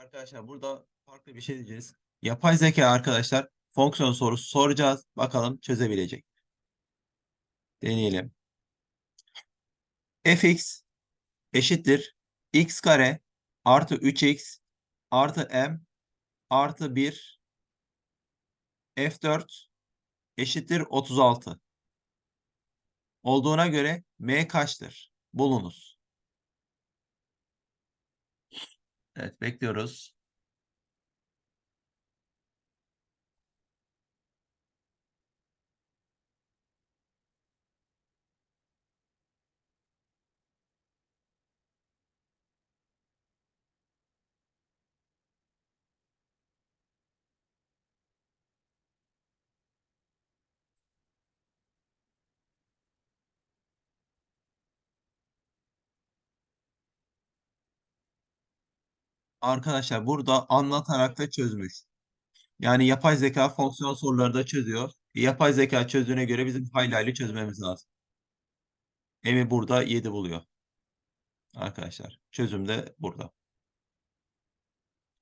Arkadaşlar burada farklı bir şey diyeceğiz. Yapay zeka arkadaşlar fonksiyon sorusu soracağız. Bakalım çözebilecek. Deneyelim. fx eşittir x kare artı 3x artı m artı 1 f4 eşittir 36 olduğuna göre m kaçtır? Bulunuz. Evet bekliyoruz. Arkadaşlar burada anlatarak da çözmüş. Yani yapay zeka fonksiyon soruları da çözüyor. Yapay zeka çözdüğüne göre bizim hayli hayli çözmemiz lazım. Emi burada 7 buluyor. Arkadaşlar çözüm de burada.